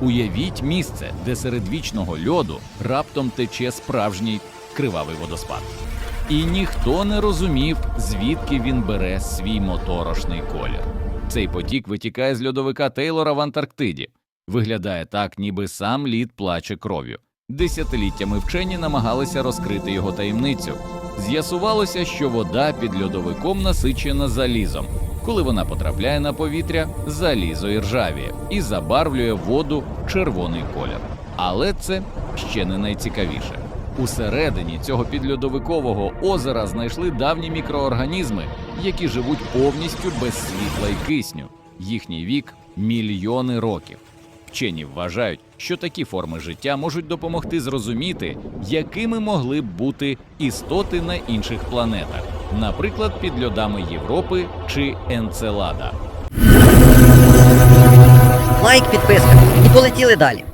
Уявіть місце, де серед вічного льоду раптом тече справжній кривавий водоспад. І ніхто не розумів, звідки він бере свій моторошний колір. Цей потік витікає з льодовика Тейлора в Антарктиді. Виглядає так, ніби сам лід плаче кров'ю. Десятиліттями вчені намагалися розкрити його таємницю. З'ясувалося, що вода під льодовиком насичена залізом. Коли вона потрапляє на повітря, залізо і ржавіє і забарвлює воду червоний колір. Але це ще не найцікавіше. Усередині цього підльодовикового озера знайшли давні мікроорганізми, які живуть повністю без світла й кисню. Їхній вік мільйони років. Вчені вважають, що такі форми життя можуть допомогти зрозуміти, якими могли б бути істоти на інших планетах, наприклад, під льодами Європи чи Енцелада. Лайк, підписка. І полетіли далі.